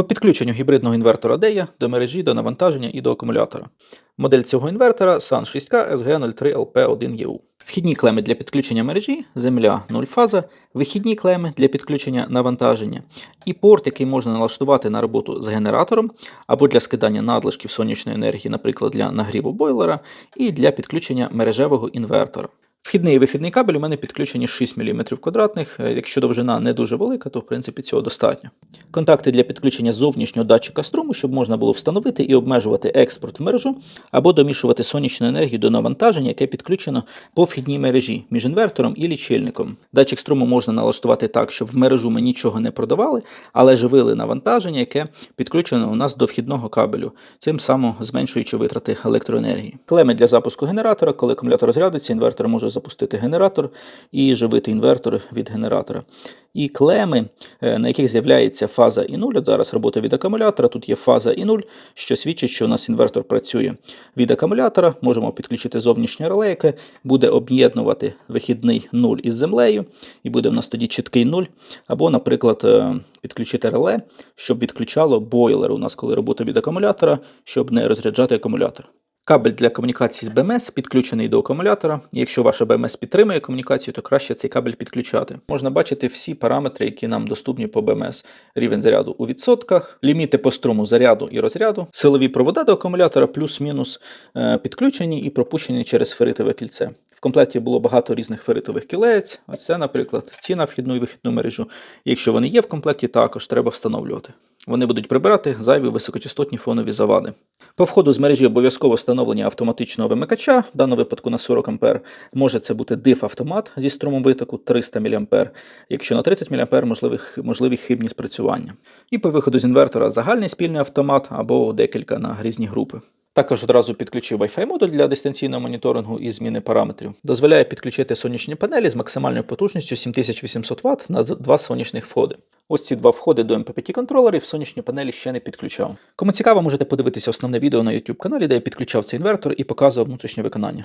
По підключенню гібридного інвертора DEA до мережі, до навантаження і до акумулятора. Модель цього інвертора SAN 6K SG03LP1EU. Вхідні клеми для підключення мережі, земля 0 фаза, вихідні клеми для підключення навантаження і порт, який можна налаштувати на роботу з генератором або для скидання надлишків сонячної енергії, наприклад, для нагріву бойлера, і для підключення мережевого інвертора. Вхідний і вихідний кабель у мене підключені 6 мм квадратних. Е, Якщо довжина не дуже велика, то в принципі цього достатньо. Контакти для підключення зовнішнього датчика струму, щоб можна було встановити і обмежувати експорт в мережу, або домішувати сонячну енергію до навантаження, яке підключено по вхідній мережі між інвертором і лічильником. Датчик струму можна налаштувати так, щоб в мережу ми нічого не продавали, але живили навантаження, яке підключено у нас до вхідного кабелю, цим самим зменшуючи витрати електроенергії. Клеми для запуску генератора, коли акумулятор розрядиться, інвертор може запустити генератор і живити інвертор від генератора. І клеми, е, на яких з'являється фаза і 0. От зараз робота від акумулятора. Тут є фаза і 0, що свідчить, що у нас інвертор працює від акумулятора. Можемо підключити зовнішнє реле, яке буде об'єднувати вихідний 0 із землею, і буде в нас тоді чіткий 0. Або, наприклад, е, підключити реле, щоб відключало бойлер у нас, коли робота від акумулятора, щоб не розряджати акумулятор. Кабель для комунікації з БМС підключений до акумулятора. Якщо ваша БМС підтримує комунікацію, то краще цей кабель підключати. Можна бачити всі параметри, які нам доступні по БМС: рівень заряду у відсотках, ліміти по струму заряду і розряду, силові провода до акумулятора, плюс-мінус е, підключені і пропущені через феритове кільце. В комплекті було багато різних феритових кілець. Ось це, наприклад, ці на вхідну і вихідну мережу. Якщо вони є в комплекті, також треба встановлювати. Вони будуть прибирати зайві високочастотні фонові завади. По входу з мережі обов'язково встановлення автоматичного вимикача, в даному випадку на 40 А. Може це бути диф-автомат зі струмом витоку 300 мА. Якщо на 30 мА можливі хибні спрацювання. І по виходу з інвертора загальний спільний автомат або декілька на різні групи. Також одразу підключив Wi-Fi модуль для дистанційного моніторингу і зміни параметрів. Дозволяє підключити сонячні панелі з максимальною потужністю 7800 Вт на два сонячних входи. Ось ці два входи до MPPT контролерів сонячні панелі ще не підключав. Кому цікаво, можете подивитися основне відео на YouTube каналі, де я підключав цей інвертор і показував внутрішнє виконання.